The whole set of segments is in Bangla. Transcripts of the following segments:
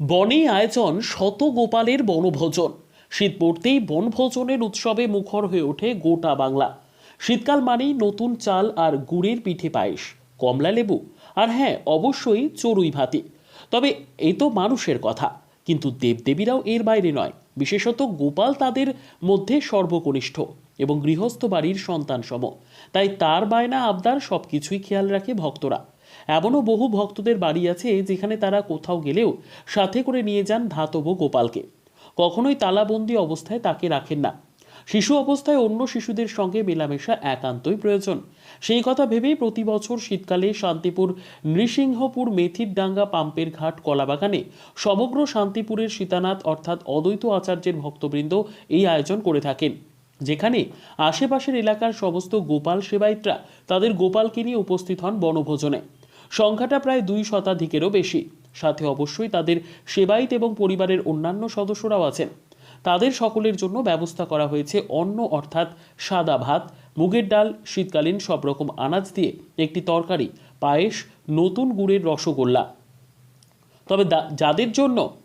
বনে আয়োজন শত গোপালের বনভোজন। শীত পড়তেই বনভোজনের উৎসবে মুখর হয়ে ওঠে গোটা বাংলা। শীতকাল মানেই নতুন চাল আর গুড়ের পিঠে পায়েস, কমলা লেবু আর হ্যাঁ অবশ্যই চড়ুই ভাতি। তবে এই তো মানুষের কথা, কিন্তু দেবদেবীরাও এর বাইরে নয়। বিশেষত গোপাল তাদের মধ্যে সর্বকনিষ্ঠ এবং গৃহস্থ বাড়ির সন্তানসম। তাই তার বায়না, আবদার সব কিছুই খেয়াল রাখে ভক্তরা। এমনও বহু ভক্তদের বাড়ি আছে যেখানে তারা কোথাও গেলেও সাথে করে নিয়ে যান ধাতব গোপালকে। কখনোই তালাবন্দি অবস্থায় তাকে রাখেন না। শিশু অবস্থায় অন্য শিশুদের সঙ্গে মেলামেশা একান্তই প্রয়োজন। সেই কথা ভেবেই প্রতি বছর শীতকালে শান্তিপুর নৃসিংহপুর মেথির ডাঙ্গা পাম্পের ঘাট কলাবাগানে সমগ্র শান্তিপুরের সীতানাথ অর্থাৎ অদ্বৈত আচার্যের ভক্তবৃন্দ এই আয়োজন করে থাকেন। যেখানে আশেপাশের এলাকার সমস্ত গোপাল সেবায়িতরা তাদের গোপালকে নিয়ে উপস্থিত হন বনভোজনে। সংখ্যাটা প্রায় দুই শতাধিকেরও বেশি। সাথে অবশ্যই তাদের সেবায়িত এবং পরিবারের অন্যান্য সদস্যরাও আছেন। তাদের সকলের জন্য ব্যবস্থা করা হয়েছে অন্ন অর্থাৎ সাদা ভাত, মুগের ডাল, শীতকালীন সব রকম আনাজ দিয়ে একটি তরকারি, পায়েস, নতুন গুড়ের রসগোল্লা। তবে যাদের জন্য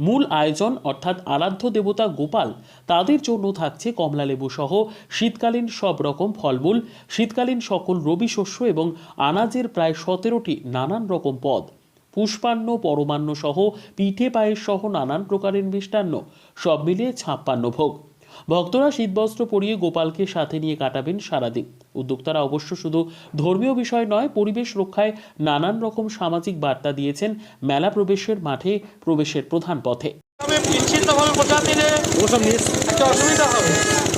মূল আয়োজন, অর্থাৎ আরাধ্য দেবতা গোপাল, তাদের জন্য থাকছে কমলালেবু সহ শীতকালীন সব রকম ফলমূল, শীতকালীন সকল রবি শস্য এবং আনাজের প্রায় সতেরোটি নানান রকম পদ। পুষ্পান্ন, পরমান্ন সহ পিঠে পায়েস সহ নানান প্রকারের মিষ্টান্ন, সব মিলিয়ে ছাপ্পান্ন ভোগ। ভক্তরা শীতবস্ত্র পরিয়ে গোপালকে সাথে নিয়ে কাটাবেন সারাদিন। উদ্যোক্তারা অবশ্য শুধু ধর্মীয় বিষয় নয় পরিবেশ রক্ষায় নানান রকম সামাজিক বার্তা দিয়েছেন মেলা প্রবেশের মাঠে প্রবেশের প্রধান পথে। একটা অসুবিধা হবে।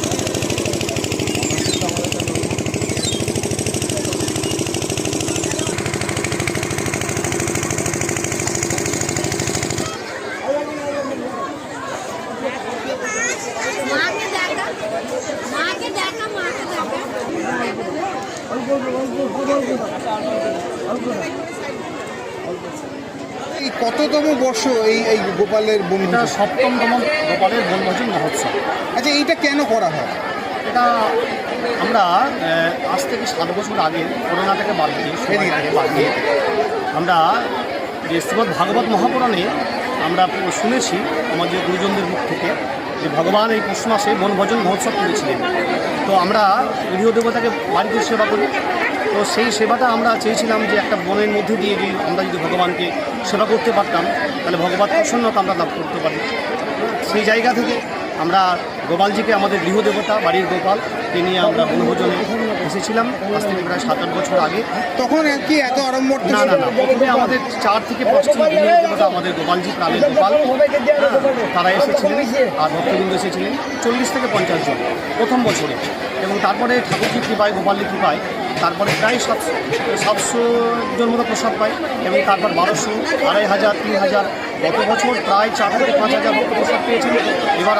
কততম বর্ষ এই এই গোপালের এটা বনভোজন সপ্তমতম গোপালের বনভোজন মহোৎসব আচ্ছা এইটা কেন করা হয়? এটা আমরা আজ থেকে সাত বছর আগে করোনা থেকে বাদ দিয়ে বাদ দিয়ে আমরা যে শ্রীমদ ভাগবত মহাপুরাণে আমরা শুনেছি আমাদের গুরুজনদের মুখ থেকে যে ভগবান এই পৌষ মাসে বনভোজন মহোৎসব করেছিলেন। তো আমরা গৃহ দেবতাকে বাড়িতে সেবা করি। তো সেই সেবাটা আমরা চেয়েছিলাম যে একটা বনের মধ্যে দিয়ে যদি আমরা যদি ভগবানকে সেবা করতে পারতাম, তাহলে ভগবান প্রসন্নতা আমরা লাভ করতে পারি। সেই জায়গা থেকে আমরা গোপালজিকে আমাদের গৃহ দেবতা বাড়ির গোপালকে নিয়ে আমরা বনভোজনে এসেছিলাম আজ থেকে প্রায় সাত আট বছর আগে। তখন আর কি এত ছিল না না না প্রথমে আমাদের চার থেকে পাঁচটি গৃহদেবতা আমাদের গোপালজি প্রাণের গোপাল হ্যাঁ, তারা এসেছিলেন আর ভক্তবৃন্দ এসেছিলেন চল্লিশ থেকে পঞ্চাশ জন প্রথম বছরে। এবং তারপরে ঠাকুরজি কৃপায় গোপালের কৃপায় তারপরে প্রায় সাতশো সাতশো জন মতো প্রসাদ পাই এবং তারপর বারোশো আড়াই হাজার তিন হাজার গত বছর প্রায় চার থেকে পাঁচ হাজার ভক্ত প্রসাদ পেয়েছেন। এবার